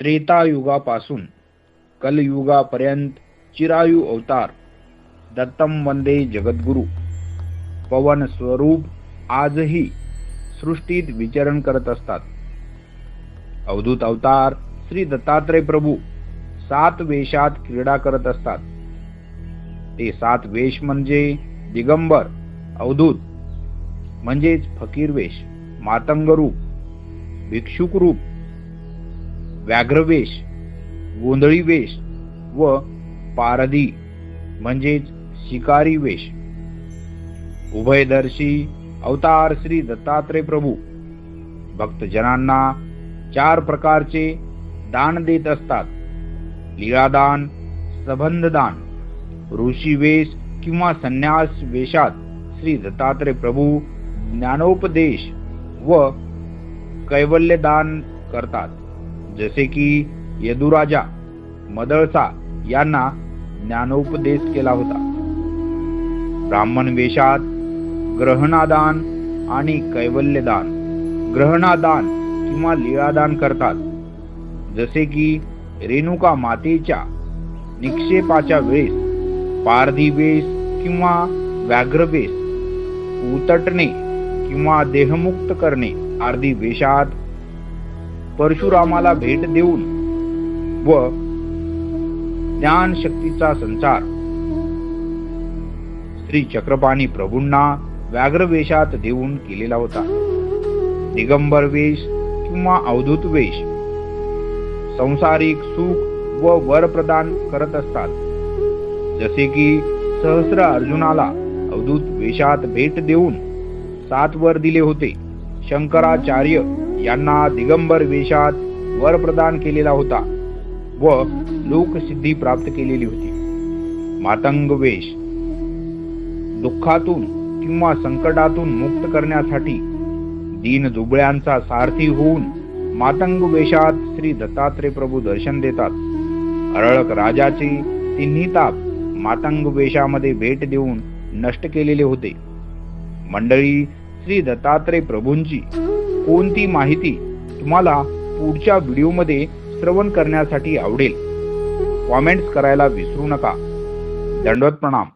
त्रेतायुगापासून कलयुगापर्यंत चिरायू अवतार दत्तम वंदे जगद्गुरु पवन स्वरूप आजही सृष्टीत विचरण करत असतात. अवधूत अवतार श्री दत्तात्रय प्रभू सात वेशात क्रीडा करत असतात. ते सात वेश म्हणजे दिगंबर अवधूत म्हणजेच फकीर वेश मातंग रूप भिक्षुक रूप व्याघ्रवेश गोंधळी वेश व पारधी म्हणजेच शिकारी वेश उभयदर्शी अवतार श्री दत्तात्रय प्रभू. भक्तजनांना चार प्रकारचे दान देत असतात. लीळादान सबंधदान ऋषी वेश किंवा संन्यास वेशात श्री दत्तात्रय प्रभू ज्ञानोपदेश व कैवल्यदान करतात. जसे की यदुराजा मदळसा यांना ज्ञानोपदेश केला होता. ब्राह्मण वेशात ग्रहणादान आणि कैवल्यदान. ग्रहणादान किंवा लीळादान करतात. जसे की रेणुका मातेच्या निक्षेपाच्या वेळेस पारधीवेश किंवा व्याघ्रवेश उतटणे किंवा देहमुक्त करणे आर्धी वेशात परशुरामाला भेट देऊन व ज्ञान शक्तीचा संचार. श्री चक्रपाणी प्रभूंना व्याघ्र वेशात देऊन केलेला होता. दिगंबर वेश किंवा अवधूत वेश संसारिक सुख व वर प्रदान करत असतात. जसे की सहस्र अर्जुनाला अवधूत वेशात भेट देऊन सात वर दिले होते शंकराचार्य यांना दिगंबर वेशात वर प्रदान केलेला होता व लोकसिद्धी प्राप्त केलेली होती. मातंग वेश दुःखातून किंवा संकटातून मुक्त करण्यासाठी दीन दुबळ्यांचा सारथी होऊन मातंग वेशात श्री दत्तात्रय प्रभू दर्शन देतात. अरळक राजाचे तिन्ही ताप मातंग वेशामध्ये भेट देऊन नष्ट केलेले होते. मंडळी श्री दत्तात्रय प्रभूंची कोणती माहिती तुम्हाला पुढच्या व्हिडिओमध्ये श्रवण करण्यासाठी आवडेल? कॉमेंट्स करायला विसरू नका. दंडवत प्रणाम.